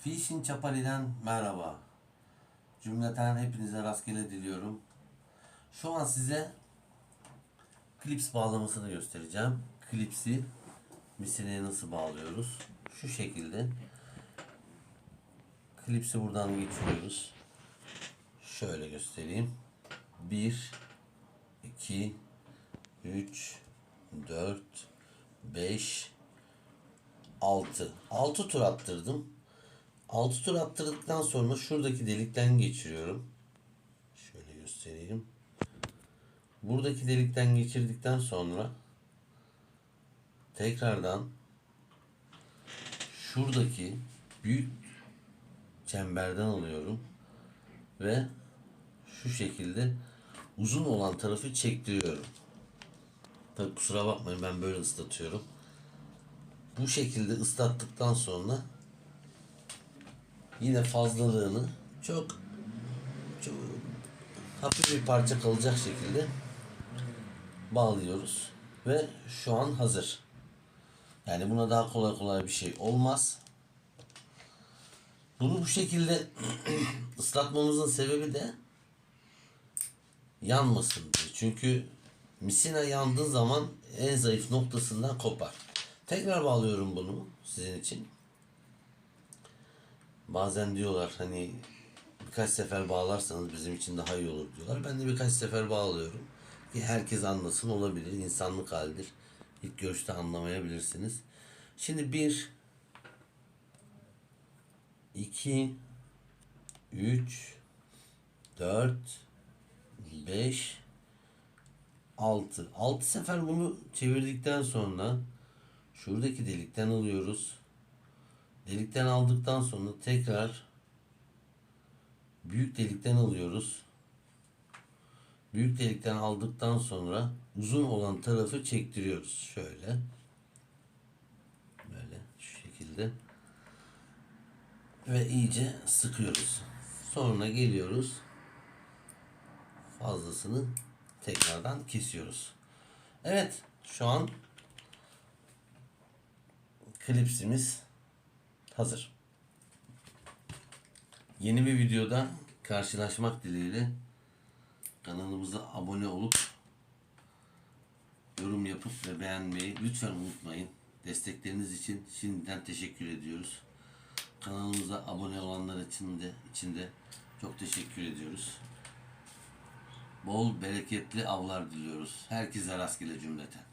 Fişin Çapali'den merhaba. Cümleten hepinize rastgele diliyorum. Şu an size klips bağlamasını göstereceğim. Klipsi misineye nasıl bağlıyoruz? Şu şekilde. Klipsi buradan geçiriyoruz. Şöyle göstereyim. 1 2 3 4 5 6 6 tur attırdım. 6 tur attırdıktan sonra şuradaki delikten geçiriyorum. Şöyle göstereyim. Buradaki delikten geçirdikten sonra tekrardan şuradaki büyük çemberden alıyorum ve şu şekilde uzun olan tarafı çektiriyorum. Tabii kusura bakmayın ben böyle ıslatıyorum. Bu şekilde ıslattıktan sonra yine fazlalığını çok çok hafif bir parça kalacak şekilde bağlıyoruz ve şu an hazır. Yani buna daha kolay kolay bir şey olmaz. Bunu bu şekilde ıslatmamızın sebebi de yanmasın diye. Çünkü misina yandığı zaman en zayıf noktasından kopar. Tekrar bağlıyorum bunu sizin için. Bazen diyorlar hani birkaç sefer bağlarsanız bizim için daha iyi olur diyorlar. Ben de birkaç sefer bağlıyorum. Ki herkes anlasın olabilir. insanlık halidir. İlk görüşte anlamayabilirsiniz. Şimdi bir 2 3 4 5 6 6 sefer bunu çevirdikten sonra şuradaki delikten alıyoruz. Delikten aldıktan sonra tekrar büyük delikten alıyoruz. Büyük delikten aldıktan sonra uzun olan tarafı çektiriyoruz. Şöyle. Böyle şu şekilde. Ve iyice sıkıyoruz. Sonra geliyoruz. Fazlasını tekrardan kesiyoruz. Evet şu an klipsimiz hazır. Yeni bir videoda karşılaşmak dileğiyle kanalımıza abone olup yorum yapıp ve beğenmeyi lütfen unutmayın. Destekleriniz için şimdiden teşekkür ediyoruz. Kanalımıza abone olanlar için de, için de çok teşekkür ediyoruz. Bol bereketli avlar diliyoruz. Herkese rastgele cümleten.